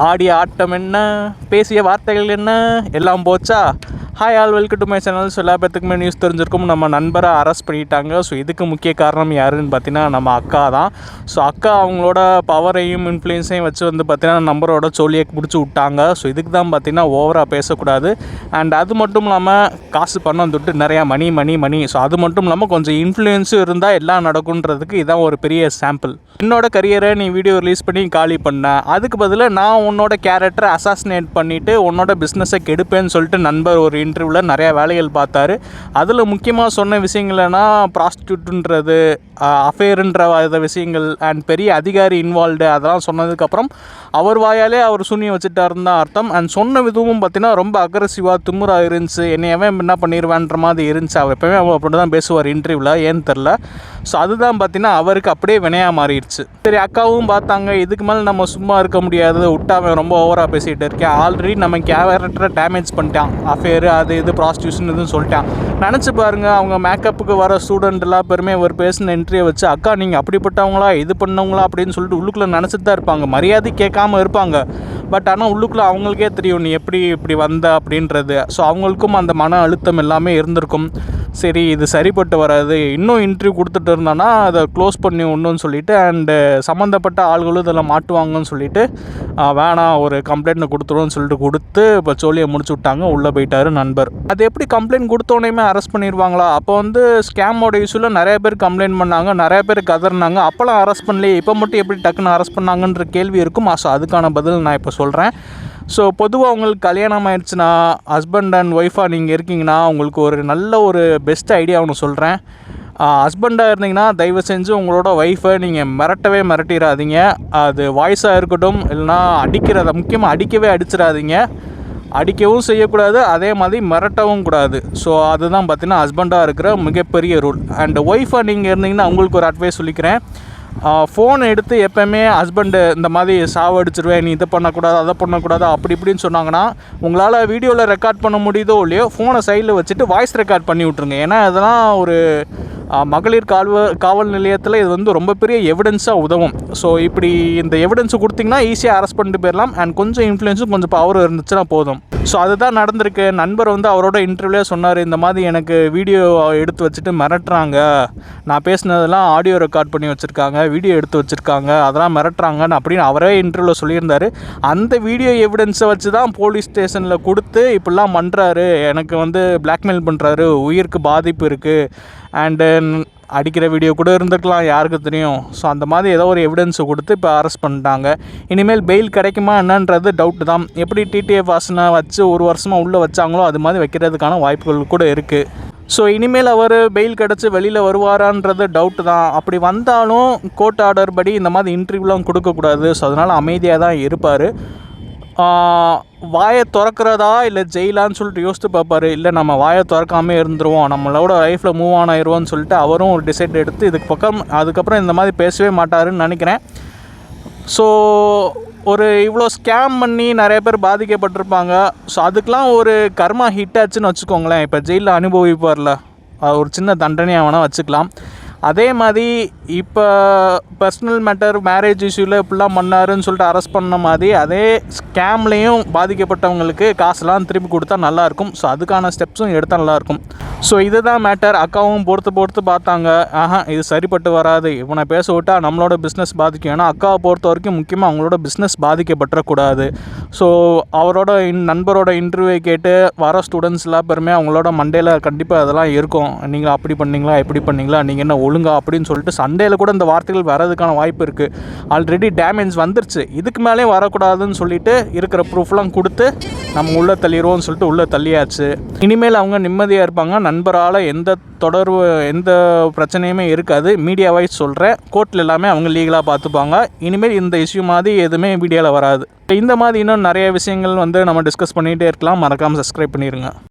ஆடிய ஆட்டம் என்ன? பேசிய வார்த்தைகள் என்ன? எல்லாம் போச்சா? Hi all welcome to my channel so எல்லா பேத்துக்குமே நியூஸ் தெரிஞ்சிருக்கும். நம்ம நண்பரை அரெஸ்ட் பண்ணிட்டாங்க. ஸோ இதுக்கு முக்கிய காரணம் யாருன்னு பார்த்தீங்கன்னா நம்ம அக்கா தான். ஸோ அக்கா அவங்களோட பவரையும் இன்ஃப்ளூயன்ஸையும் வச்சு வந்து பார்த்தீங்கன்னா நம்பரோட சோழியை பிடிச்சி விட்டாங்க. ஸோ இதுக்கு தான் பார்த்தீங்கன்னா ஓவராக பேசக்கூடாது. அண்ட் அது மட்டும் இல்லாமல் காசு பணம் தொட்டு நிறையா மணி மணி மணி ஸோ அது மட்டும் இல்லாமல் கொஞ்சம் இன்ஃப்ளூயன்ஸும் இருந்தால் எல்லாம் நடக்குன்றதுக்கு இதான் ஒரு பெரிய சாம்பிள் என்னோட கரியரை நீ வீடியோ ரிலீஸ் பண்ணி காலி பண்ண. அதுக்கு பதிலாக நான் உன்னோட கேரக்டரை அசாசினேட் பண்ணிவிட்டு உன்னோட பிஸ்னஸை கெடுப்பேன்னு சொல்லிட்டு நண்பர் ஒரு இன்டர்வியூவில் நிறையா வேலைகள் பார்த்தாரு. அதில் முக்கியமாக சொன்ன விஷயங்கள்னா ப்ராஸ்டியூட்டுன்றது அஃபேருன்ற விஷயங்கள் அண்ட் பெரிய அதிகாரி இன்வால்வ்டு அதெல்லாம் சொன்னதுக்கப்புறம் அவர் வாயாலே அவர் சூனியம் வச்சுட்டாருன்னு தான் அர்த்தம். அண்ட் சொன்ன விதமும் பார்த்தீங்கன்னா ரொம்ப அக்ரஸிவாக திமுறாக இருந்துச்சு. என்னையவன் என்ன பண்ணிடுவேன்ற மாதிரி இருந்துச்சு. அவர் எப்பவுமே அவர் அப்படி தான் பேசுவார் இன்டர்வியூவில் ஏன்னு தெரில ஸோ அதுதான் பார்த்தீங்கன்னா அவருக்கு அப்படியே வினையாக மாறிடுச்சு. சரி அக்காவும் பார்த்தாங்க. இதுக்கு மேலே நம்ம சும்மா இருக்க முடியாது. விட்டாவன் ரொம்ப ஓவராக பேசிகிட்டு இருக்கேன். ஆல்ரெடி நம்ம கேரக்டரை டேமேஜ் பண்ணிட்டான். அஃபேரு அது இது ப்ராஸ்டியூஷன் இதுன்னு சொல்லிட்டான். நினச்சி பாருங்க அவங்க மேக்கப்புக்கு வர ஸ்டூடெண்ட்லாம் பெருமையாக பெருமே ஒரு பேசின என்ட்ரியை வச்சு அக்கா நீங்கள் அப்படிப்பட்டவங்களா? இது பண்ணவங்களா? அப்படின்னு சொல்லிட்டு உள்ளுக்குள்ளே நினச்சிட்டு தான் இருப்பாங்க. மரியாதை கேட்காம இருப்பாங்க. பட் ஆனால் உள்ளுக்குள்ளே அவங்களுக்கே தெரியும் நீ எப்படி இப்படி வந்த? அப்படின்றது. ஸோ அவங்களுக்கும் அந்த மன அழுத்தம் எல்லாமே இருந்திருக்கும். சரி இது சரிப்பட்டு வராது. இன்னும் இன்டர்வியூ கொடுத்துட்டு இருந்தானா அதை க்ளோஸ் பண்ணி ஒன்றுன்னு சொல்லிட்டு அண்டு சம்மந்தப்பட்ட ஆள்களும் இதில் மாட்டுவாங்கன்னு சொல்லிட்டு வேணாம் ஒரு கம்ப்ளைண்ட் கொடுத்துருவோம்னு சொல்லிட்டு கொடுத்து இப்போ சோழியை முடிச்சு விட்டாங்க உள்ளே போயிட்டாரு நண்பர். அது எப்படி கம்ப்ளைண்ட் கொடுத்தோடனே அரெஸ்ட் பண்ணிடுவாங்களா? அப்போ வந்து ஸ்கேமோட இஷ்யூவில் நிறைய பேர் கம்ப்ளைண்ட் பண்ணாங்க நிறைய பேர் கதறினாங்க. அப்போலாம் அரெஸ்ட் பண்ணலையே இப்போ மட்டும் எப்படி டக்குன்னு அரெஸ்ட் பண்ணாங்கன்ற கேள்வி இருக்கும். ஸோ அதுக்கான பதில் நான் இப்போ சொல்கிறேன் ஸோ பொதுவாக உங்களுக்கு கல்யாணம் ஆயிடுச்சுன்னா ஹஸ்பண்ட் அண்ட் ஒய்ஃபாக நீங்கள் இருக்கீங்கன்னா உங்களுக்கு ஒரு நல்ல ஒரு பெஸ்ட் ஐடியா ஒன்று சொல்கிறேன் ஹஸ்பண்டாக இருந்தீங்கன்னா தயவு செஞ்சு உங்களோட ஒய்ஃபை நீங்கள் மிரட்டவே மிரட்டிடாதீங்க. அது வாய்ஸாக இருக்கட்டும் இல்லைனா அடிக்கிறத முக்கியமாக அடிக்கவே அடிச்சிடாதீங்க. அடிக்கவும் செய்யக்கூடாது அதே மாதிரி மிரட்டவும் கூடாது. ஸோ அதுதான் பார்த்தீங்கன்னா ஹஸ்பண்டாக இருக்கிற மிகப்பெரிய ரூல் அண்ட் ஒய்ஃபாக நீங்கள் இருந்தீங்கன்னா உங்களுக்கு ஒரு அட்வைஸ் சொல்லிக்கிறேன். ஃபோன் எடுத்து எப்போயுமே ஹஸ்பண்டு இந்த மாதிரி சாவடிச்சிருவேன் நீ இதை பண்ணக்கூடாது அதை பண்ணக்கூடாது அப்படி இப்படின்னு சொன்னாங்கன்னா உங்களால் வீடியோவில் ரெக்கார்ட் பண்ண முடியுதோ இல்லையோ ஃபோனை சைடில் வச்சுட்டு வாய்ஸ் ரெக்கார்ட் பண்ணி விட்ருங்க ஏன்னா இதெல்லாம் ஒரு மகளிர் கால்வ காவல் நிலையத்தில் இது வந்து ரொம்ப பெரிய எவிடன்ஸாக உதவும். ஸோ இப்படி இந்த எவிடன்ஸ் கொடுத்தீங்கன்னா ஈஸியாக அரெஸ்ட் பண்ணிட்டு போயிடலாம். அண்ட் கொஞ்சம் இன்ஃப்ளூயன்ஸும் கொஞ்சம் பவரும் இருந்துச்சுன்னா போதும். ஸோ அதுதான் நடந்திருக்கு. நண்பர் வந்து அவரோட இன்டர்வியூலே சொன்னார் இந்த மாதிரி எனக்கு வீடியோ எடுத்து வச்சுட்டு மிரட்டுறாங்க. நான் பேசினதெல்லாம் ஆடியோ ரெக்கார்ட் பண்ணி வச்சுருக்காங்க வீடியோ எடுத்து வச்சுருக்காங்க. அதெல்லாம் மிரட்டுறாங்கன்னு அப்படின்னு அவரே இன்டர்வியூவில் சொல்லியிருந்தார். அந்த வீடியோ எவிடன்ஸை வச்சு தான் போலீஸ் ஸ்டேஷனில் கொடுத்து இப்படிலாம் பண்ணுறாரு எனக்கு வந்து பிளாக்மெயில் பண்ணுறாரு உயிருக்கு பாதிப்பு இருக்குது அண்டு அடிக்கிற வீடியோ கூட இருந்திருக்கலாம் யாருக்கு தெரியும். ஸோ அந்த மாதிரி ஏதோ ஒரு எவிடன்ஸை கொடுத்து இப்போ அரெஸ்ட் பண்ணிட்டாங்க. இனிமேல் பெயில் கிடைக்குமா என்னன்றது டவுட்டு தான். எப்படி டிடிஎஃப் வாசனை வச்சு ஒரு வருஷமாக உள்ளே வச்சாங்களோ அது மாதிரி வைக்கிறதுக்கான வாய்ப்புகள் கூட இருக்குது ஸோ இனிமேல் அவர் பெயில் கிடச்சி வெளியில் வருவாரான்றது டவுட்டு தான். அப்படி வந்தாலும் கோர்ட் ஆர்டர் படி இந்த மாதிரி இன்டர்வியூலாம் கொடுக்கக்கூடாது ஸோ அதனால் அமைதியாக தான் இருப்பார். வாயை திறக்கிறதா இல்லை ஜெயிலான்னு சொல்லிட்டு யோசித்து பார்ப்பார். இல்லை நம்ம வாயை திறக்காமே இருந்துருவோம். நம்மளோட லைஃப்பில் மூவ் ஆன் ஆயிடுவோம்னு சொல்லிட்டு அவரும் ஒரு டிசைட் எடுத்து இதுக்கு பக்கம் அதுக்கப்புறம் இந்த மாதிரி பேசவே மாட்டாருன்னு நினைக்கிறேன். ஸோ ஒரு இவ்வளோ ஸ்கேம் பண்ணி நிறைய பேர் பாதிக்கப்பட்டிருப்பாங்க. ஸோ அதுக்கெலாம் ஒரு கர்மா ஹிட் ஆச்சுன்னு வச்சுக்கோங்களேன். இப்போ ஜெயிலில் அனுபவிப்பார்ல. ஒரு சின்ன தண்டனையாக வேணால் வச்சுக்கலாம். அதே மாதிரி இப்போ பர்சனல் மேட்டர் மேரேஜ் இஷ்யூவில் இப்படிலாம் பண்ணாருன்னு சொல்லிட்டு அரெஸ்ட் பண்ண மாதிரி அதே ஸ்கேம்லேயும் பாதிக்கப்பட்டவங்களுக்கு காசுலாம் திருப்பி கொடுத்தா நல்லாயிருக்கும். ஸோ அதுக்கான ஸ்டெப்ஸும் எடுத்தால் நல்லாயிருக்கும். ஸோ இதுதான் மேட்டர் அக்காவும் பொறுத்து பொறுத்து பார்த்தாங்க. ஆஹா இது சரிப்பட்டு வராது. இவனை பேச விட்டால் நம்மளோட பிஸ்னஸ் பாதிக்கும். ஏன்னா அக்காவை பொறுத்த வரைக்கும் முக்கியமாக அவங்களோட பிஸ்னஸ் பாதிக்கப்பட்டுறக்கூடாது. ஸோ அவரோட இன் நண்பரோட இன்டர்வியூ கேட்டு வர ஸ்டூடெண்ட்ஸ்லாம் பெருமே அவங்களோட மண்டேல கண்டிப்பாக அதெல்லாம் இருக்கும். நீங்கள் அப்படி பண்ணீங்களா இப்படி பண்ணீங்களா நீங்கள் என்ன ஒழுங்கா அப்படின்னு சொல்லிட்டு சண்டேல கூட இந்த வார்த்தைகள் வரதுக்கான வாய்ப்பு இருக்குது ஆல்ரெடி டேமேஜ் வந்துருச்சு. இதுக்கு மேலே வரக்கூடாதுன்னு சொல்லிட்டு இருக்கிற ப்ரூஃப்லாம் கொடுத்து நம்ம உள்ளே தள்ளிடுவோம்னு சொல்லிட்டு உள்ளே தள்ளியாச்சு. இனிமேல் அவங்க நிம்மதியாக இருப்பாங்க. நண்பரால் எந்த தொடர்பு எந்த பிரச்சனையுமே இருக்காது. மீடியா வைஸ் சொல்கிறேன் கோர்ட்டில் எல்லாமே அவங்க லீகலாக பார்த்துப்பாங்க. இனிமேல் இந்த இஷ்யூ மாதிரி எதுவுமே மீடியாவில் வராது. இந்த மாதிரி இன்னும் இன்னும் நிறைய விஷயங்கள் வந்து நம்ம டிஸ்கஸ் பண்ணிகிட்டே இருக்கலாம். மறக்காமல் சப்ஸ்கிரைப் பண்ணிடுங்க